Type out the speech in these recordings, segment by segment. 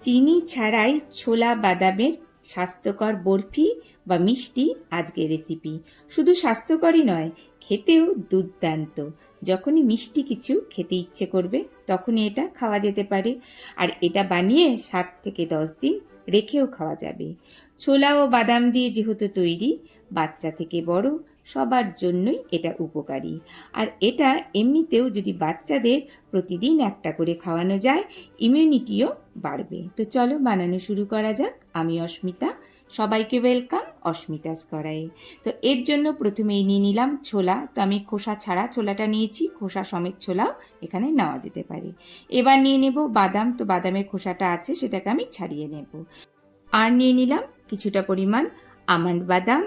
চিনি ছাড়াই ছোলা বাদামের স্বাস্থ্যকর বরফি বা মিষ্টি আজকের রেসিপি শুধু স্বাস্থ্যকরই নয়, খেতেও দুর্দান্ত। যখনই মিষ্টি কিছু খেতে ইচ্ছে করবে, তখনই এটা খাওয়া যেতে পারে। আর এটা বানিয়ে সাত থেকে দশ দিন রেখেও খাওয়া যাবে। ছোলা ও বাদাম দিয়ে যেহেতু তৈরি, বাচ্চা থেকে বড় সবার জন্যই এটা উপকারী। আর এটা এমনিতেও যদি বাচ্চাদের প্রতিদিন একটা করে খাওয়ানো যায় ইমিউনিটিও বাড়বে। তো চলো বানানো শুরু করা যাক। আমি অস্মিতা, সবাইকে ওয়েলকাম অস্মিতাস করাই। তো এর জন্য প্রথমেই নিয়ে নিলাম ছোলা। তো আমি খোসা ছাড়া ছোলাটা নিয়েছি, খোসা সমেত ছোলাও এখানে নেওয়া যেতে পারে। এবার নিয়ে নেব বাদাম। তো বাদামের খোসাটা আছে, সেটাকে আমি ছাড়িয়ে নেব। আর নিয়ে নিলাম কিছুটা পরিমাণ আমন্ড বাদাম।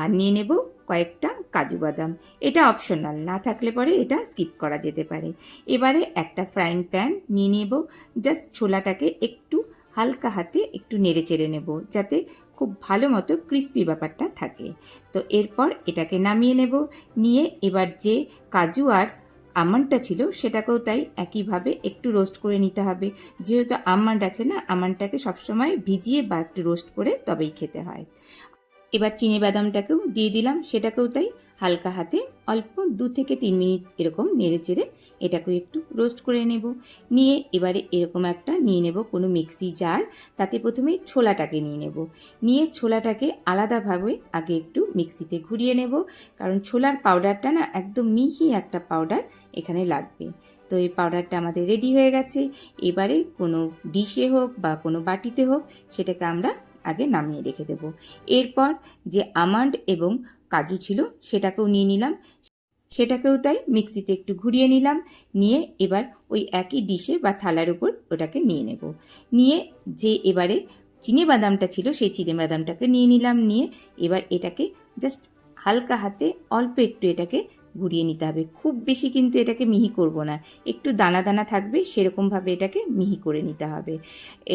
আর নিয়ে নেব কয়েকটা কাজু বাদাম। এটা অপশনাল না থাকলে পরে এটা স্কিপ করা যেতে পারে। এবারে একটা ফ্রাইং প্যান নিয়ে নেব। জাস্ট ছোলাটাকে একটু হালকা হাতে একটু নেড়ে চেড়ে নেব, যাতে খুব ভালো মতো ক্রিস্পি ব্যাপারটা থাকে। তো এরপর এটাকে নামিয়ে নেব। নিয়ে এবার যে কাজু আর আমন্ডটা ছিল সেটাকেও তাই একইভাবে একটু রোস্ট করে নিতে হবে। যেহেতু আমন্ড আছে না, আমন্ডটাকে সবসময় ভিজিয়ে বা একটু রোস্ট করে তবেই খেতে হয়। এবার চিনি বাদামটাকেও দিয়ে দিলাম, সেটাকেও তাই হালকা হাতে অল্প দু থেকে তিন মিনিট এরকম নেড়ে চেড়ে এটাকেও একটু রোস্ট করে নেব। নিয়ে এবারে এরকম একটা নিয়ে নেব কোনো মিক্সি জার, তাতে প্রথমে ছোলাটাকে নিয়ে নেব। নিয়ে ছোলাটাকে আলাদাভাবে আগে একটু মিক্সিতে ঘুরিয়ে নেব, কারণ ছোলার পাউডারটা না একদম মিহি একটা পাউডার এখানে লাগবে। তো এই পাউডারটা আমাদের রেডি হয়ে গেছে। এবারে কোনো ডিশে হোক বা কোনো বাটিতে হোক, সেটাকে আমরা আগে নামিয়ে রেখে দেব। এরপর যে আমান্ড এবং কাজু ছিল সেটাকেও নিয়ে নিলাম। সেটাকেও তাই মিক্সিতে একটু ঘুরিয়ে নিলাম। নিয়ে এবার ওই একই ডিশে বা থালার উপর ওটাকে নিয়ে নেব। নিয়ে যে এবারে চিনি বাদামটা ছিল সেই চিনি বাদামটাকে নিয়ে নিলাম। নিয়ে এবার এটাকে জাস্ট হালকা হাতে অল্প একটু এটাকে ঘুরিয়ে নিতে হবে। খুব বেশি কিন্তু এটাকে মিহি করব না। একটু দানা দানা থাকবে, সেরকমভাবে এটাকে মিহি করে নিতে হবে।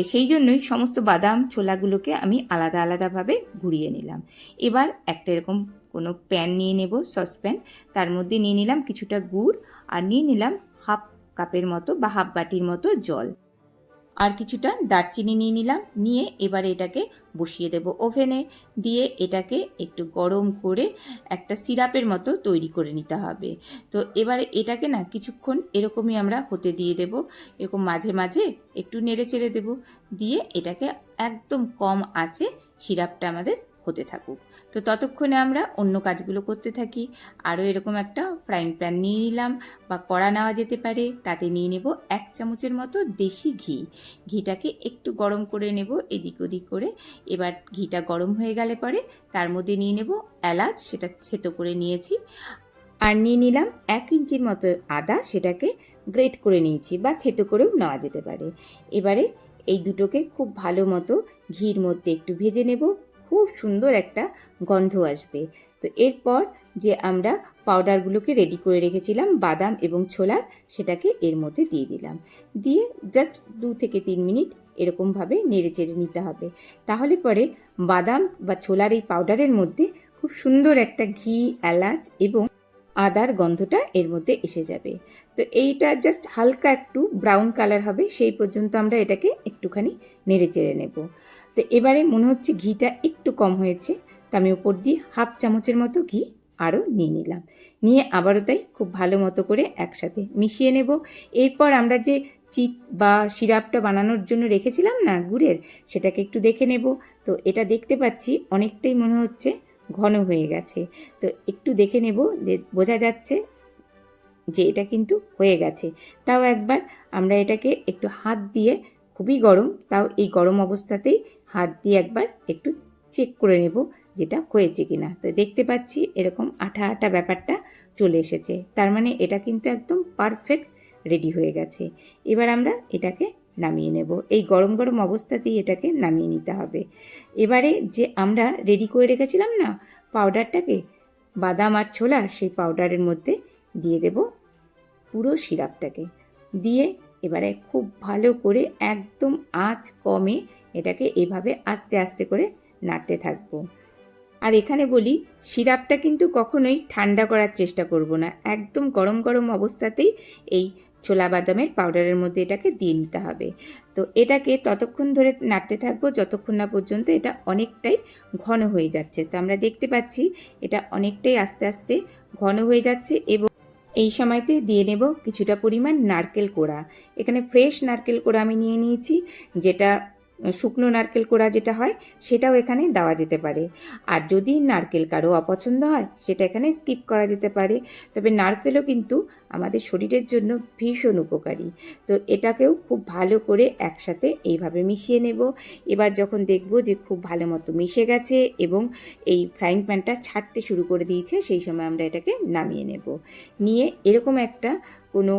সেই জন্যই সমস্ত বাদাম ছোলাগুলোকে আমি আলাদা আলাদাভাবে ঘুরিয়ে নিলাম। এবার একটা এরকম কোনো প্যান নিয়ে নেব, সসপ্যান। তার মধ্যে নিয়ে নিলাম কিছুটা গুড় আর নিয়ে নিলাম হাফ কাপের মতো বা হাফ বাটির মতো জল। আর কিছুটা দারচিনি নিয়ে নিলাম, নিয়ে এবারে এটাকে বসিয়ে দেব ওভেনে। দিয়ে এটাকে একটু গরম করে একটা সিরাপের মতো তৈরি করে নিতে হবে। তো এবারে এটাকে না কিছুক্ষণ এরকমই আমরা হতে দিয়ে দেব। এরকম মাঝে মাঝে একটু নেড়ে চেড়ে দেব। দিয়ে এটাকে একদম কম আছে সিরাপটা আমাদের হতে থাকুক। তো ততক্ষণে আমরা অন্য কাজগুলো করতে থাকি। আরও এরকম একটা ফ্রাইং প্যান নিয়ে নিলাম বা কড়া নেওয়া যেতে পারে, তাতে নিয়ে নেব এক চামচের মতো দেশি ঘি। ঘিটাকে একটু গরম করে নেব এদিক ওদিক করে। এবার ঘিটা গরম হয়ে গেলে পরে তার মধ্যে নিয়ে নেব এলাচ, সেটা থেতো করে নিয়েছি। আর নিয়ে নিলাম এক ইঞ্চির মতো আদা, সেটাকে গ্রেট করে নিয়েছি বা থেতো করেও নেওয়া যেতে পারে। এবারে এই দুটোকে খুব ভালো মতো ঘির মধ্যে একটু ভেজে নেব। খুব সুন্দর একটা গন্ধ আসবে। তো এরপর যে আমরা পাউডারগুলোকে রেডি করে রেখেছিলাম, বাদাম এবং ছোলার, সেটাকে এর মধ্যে দিয়ে দিলাম। দিয়ে জাস্ট দু থেকে তিন মিনিট এরকমভাবে নেড়ে চেড়ে নিতে হবে। তাহলে পরে বাদাম বা ছোলার এই পাউডারের মধ্যে খুব সুন্দর একটা ঘি, এলাচ এবং আদার গন্ধটা এর মধ্যে এসে যাবে। তো এইটা জাস্ট হালকা একটু ব্রাউন কালার হবে, সেই পর্যন্ত আমরা এটাকে একটুখানি নেড়ে চেড়ে নেব। তো এবারে মনে হচ্ছে ঘিটা একটু কম হয়েছে, তো আমি উপর দিয়ে হাফ চামচের মতো ঘি আরও নিয়ে নিলাম। নিয়ে আবারও তাই খুব ভালো মতো করে একসাথে মিশিয়ে নেব। এরপর আমরা যে চিট বা সিরাপটা বানানোর জন্য রেখেছিলাম না গুড়ের, সেটাকে একটু দেখে নেব। তো এটা দেখতে পাচ্ছি অনেকটাই মনে হচ্ছে ঘন হয়ে গেছে। তো একটু দেখে নেব যে বোঝা যাচ্ছে যে এটা কিন্তু হয়ে গেছে। তাও একবার আমরা এটাকে একটু হাত দিয়ে খুবই গরম, তাও এই গরম অবস্থাতেই হাত দিয়ে একবার একটু চেক করে নেব যেটা হয়েছে কিনা। তো দেখতে পাচ্ছি এরকম আঠা আঠা ব্যাপারটা চলে এসেছে। তার মানে এটা কিন্তু একদম পারফেক্ট রেডি হয়ে গেছে। এবার আমরা এটাকে নামিয়ে নেব। এই গরম গরম অবস্থাতেই এটাকে নামিয়ে নিতে হবে। এবারে যে আমরা রেডি করে রেখেছিলাম না পাউডারটাকে বাদাম আর ছোলার সেই পাউডারের মধ্যে দিয়ে দেব পুরো সিরাপটাকে দিয়ে এবারে খুব ভালো করে একদম আঁচ কমে এটাকে এভাবে আস্তে আস্তে করে নাড়তে থাকব। আর এখানে বলি, সিরাপটা কিন্তু কখনোই ঠান্ডা করার চেষ্টা করব না। একদম গরম গরম অবস্থাতেই এই ছোলা বাদামের পাউডারের মধ্যে এটাকে দিয়ে নিতে হবে। তো এটাকে ততক্ষণ ধরে নাড়তে থাকব, যতক্ষণ না পর্যন্ত এটা অনেকটাই ঘন হয়ে যাচ্ছে। তো আমরা দেখতে পাচ্ছি এটা অনেকটাই আস্তে আস্তে ঘন হয়ে যাচ্ছে এবং এই সময়তে দিয়ে নেব কিছুটা পরিমাণ নারকেল কোড়া। এখানে ফ্রেশ নারকেল কোড়া আমি নিয়ে নিয়েছি, যেটা শুকনো নারকেল কোড়া যেটা হয়, সেটাও এখানে দেওয়া যেতে পারে। আর যদি নারকেল কারও অপছন্দ হয়, সেটা এখানে স্কিপ করা যেতে পারে। তবে নারকেলও কিন্তু আমাদের শরীরের জন্য ভীষণ উপকারী। তো এটাকেও খুব ভালো করে একসাথে এইভাবে মিশিয়ে নেব। এবার যখন দেখব যে খুব ভালো মতো মিশে গেছে এবং এই ফ্রাইং প্যানটা ছাড়তে শুরু করে দিয়েছে, সেই সময় আমরা এটাকে নামিয়ে নেব। নিয়ে এরকম একটা কোনো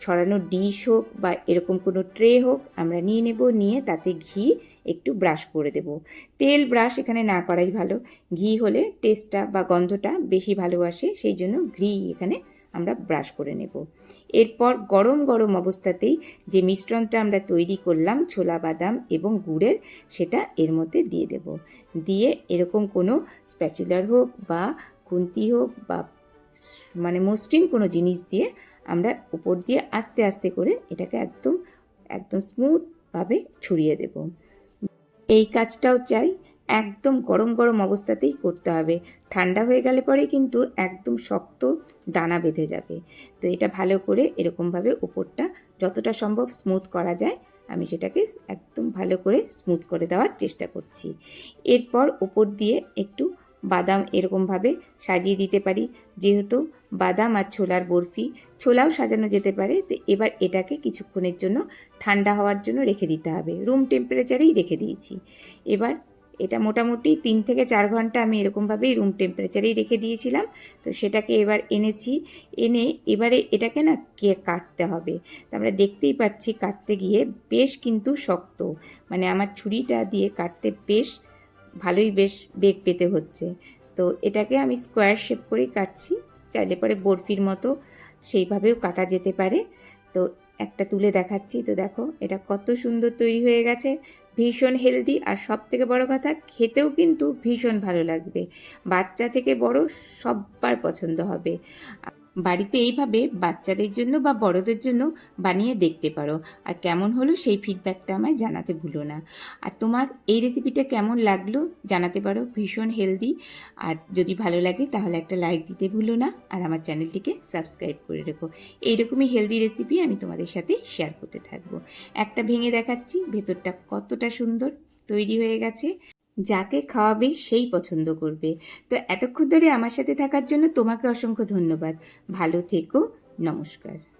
ছড়ানো ডিশ হোক বা এরকম কোনো ট্রে হোক, আমরা নিয়ে নেব, নিয়ে তাতে ঘি একটু ব্রাশ করে দেব। তেল ব্রাশ এখানে না করাই ভালো। ঘি হলে টেস্টটা বা গন্ধটা বেশি ভালো আসে, সেই জন্য ঘি এখানে আমরা ব্রাশ করে নেব। এরপর গরম গরম অবস্থাতেই যে মিশ্রণটা আমরা তৈরি করলাম, ছোলা, বাদাম এবং গুড়ের, সেটা এর মধ্যে দিয়ে দেব। দিয়ে এরকম কোনো স্প্যাচুলার হোক বা খুন্তি হোক বা মানে মসৃণ কোনো জিনিস দিয়ে আমরা উপর দিয়ে আস্তে আস্তে করে এটাকে একদম একদম স্মুথভাবে ছড়িয়ে দেব। এই কাজটাও চাই একদম গরম গরম অবস্থাতেই করতে হবে। ঠান্ডা হয়ে গেলে পরে কিন্তু একদম শক্ত দানা বেঁধে যাবে। তো এটা ভালো করে এরকমভাবে উপরটা যতটা সম্ভব স্মুথ করা যায়, আমি সেটাকে একদম ভালো করে স্মুথ করে দেওয়ার চেষ্টা করছি। এরপর উপর দিয়ে একটু বাদাম এরকমভাবে সাজিয়ে দিতে পারি। যেহেতু বাদাম আর ছোলার বরফি, ছোলাও সাজানো যেতে পারে, তো এবার এটাকে কিছুক্ষণের জন্য ঠান্ডা হওয়ার জন্য রেখে দিতে হবে। রুম টেম্পারেচারেই রেখে দিয়েছি। এবার এটা মোটামুটি তিন থেকে চার ঘণ্টা আমি এরকমভাবেই রুম টেম্পারেচারেই রেখে দিয়েছিলাম। তো সেটাকে এবার এনেছি। এনে এবারে এটাকে না কে কাটতে হবে? তো আমরা দেখতেই পাচ্ছি কাটতে গিয়ে বেশ কিন্তু শক্ত। মানে আমার ছুরিটা দিয়ে কাটতে বেশ ভালোই বেশ বেগ পেতে হচ্ছে। তো এটাকে আমি স্কোয়ার শেপ করেই কাটছি। চাইলে পরে বরফির মতো সেইভাবেও কাটা যেতে পারে। তো একটা তুলে দেখাচ্ছি। তো দেখো, এটা কত সুন্দর তৈরি হয়ে গেছে। ভীষণ হেলদি আর সব থেকে বড় কথা, খেতেও কিন্তু ভীষণ ভালো লাগবে। বাচ্চা থেকে বড় সব্বার পছন্দ হবে। বাড়িতে এইভাবে বাচ্চাদের জন্য বা বড়দের জন্য বানিয়ে দেখতে পারো। আর কেমন হলো সেই ফিডব্যাকটা আমায় জানাতে ভুলো না। আর তোমার এই রেসিপিটা কেমন লাগল জানাতে পারো, ভীষণ হেলদি আর যদি ভালো লাগে তাহলে একটা লাইক দিতে ভুলো না। আর আমার চ্যানেলটিকে সাবস্ক্রাইব করে রেখো। এইরকমই হেলদি রেসিপি আমি তোমাদের সাথে শেয়ার করতে থাকব। একটা ভেঙে দেখাচ্ছি, ভেতরটা কতটা সুন্দর তৈরি হয়ে গেছে। যাকে খাওয়াবে সেই পছন্দ করবে। তো এতক্ষণ ধরে আমার সাথে থাকার জন্য তোমাকে অসংখ্য ধন্যবাদ। ভালো থেকো। নমস্কার।